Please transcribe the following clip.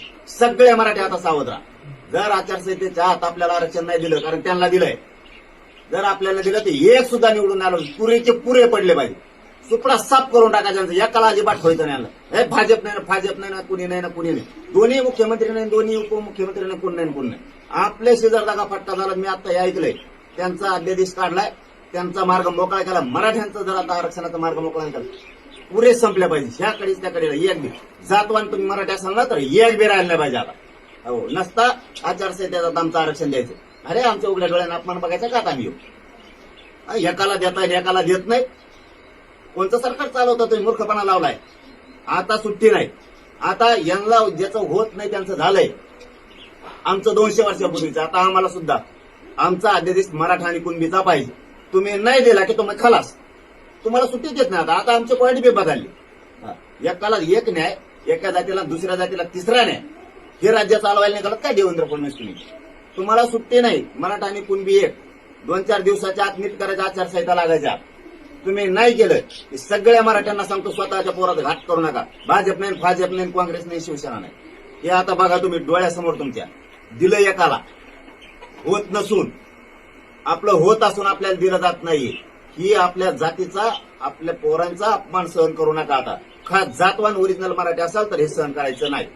पाहिजे सगळे मराठी आता सावध राहा. जर आचारसंहितेच्या आत आपल्याला आरक्षण नाही दिलं कारण त्यांना दिलंय. जर आपल्याला दिलं तर एक सुद्धा निवडून आलं पुरेचे पुरे पडले पाहिजे. सुपडा साफ करून टाकायचा एकाला अजिबात व्हायचं नाही आलं. हे भाजप नाही ना भाजप नाही ना कुणी नाही ना कुणी नाही. दोन्ही मुख्यमंत्री नाही दोन्ही उपमुख्यमंत्री नाही कोण नाही कोण नाही. आपले शेजार जागा फटका झाला मी आता हे ऐकलंय. त्यांचा अध्यादेश काढलाय. त्यांचा मार्ग मोकळा केला. मराठ्यांचा जर आता आरक्षणाचा मार्ग मोकळा केला पुरे संपल्या पाहिजे. ह्याकडेच त्याकडे नाही. एक बी जातवान तुम्ही मराठी असाल ना तर एक बी राहिला पाहिजे आता. हो नसता आचारसंहितेचा आमचं आरक्षण द्यायचं. अरे आमच्या उघड्या डोळ्यांना अपमान बघायचा का आम्ही येऊ? एकाला देताय एकाला देत नाही. कोणतं सरकार चालवतं तुम्ही मूर्खपणा लावलाय? आता सुट्टी नाही. आता यांना ज्याचं होत नाही त्यांचं झालंय. आमचं दोनशे वर्षापूर्वीचं. आता आम्हाला सुद्धा आमचा अध्यादेश मराठा आणि कुणबीचा पाहिजे. तुम्ही नाही दिला की तुम्ही खलास. तुम्हाला सुट्टी देत नाही आता. आता आमची पॉईंट पेपर बदलली एकाला एक न्याय एका जातीला दुसऱ्या जातीला तिसरा न्याय. हे राज्य चालवायला निघालं काय देवेंद्र फडणवीस तुम्ही? तुम्हाला सुट्टी नाही. मराठा आणि कुणबी एक. दोन चार दिवसाच्या आत नीट करायच्या आचारसंहिता लागायच्या. तुम्ही नाही केलं की सगळ्या मराठ्यांना सांगतो स्वतःच्या पोरात घात करू नका. भाजप नाही भाजप नाही काँग्रेस नाही शिवसेना नाही. हे आता बघा तुम्ही डोळ्यासमोर तुमच्या. दिलं एकाला. होत नसून. आपलं होत असून आपल्याला दिलं जात नाही ही आपल्या जातीचा आपल्या पोरांचा अपमान सहन करू नका आता. खास जातवान ओरिजिनल मराठी असाल तर हे सहन करायचं नाही.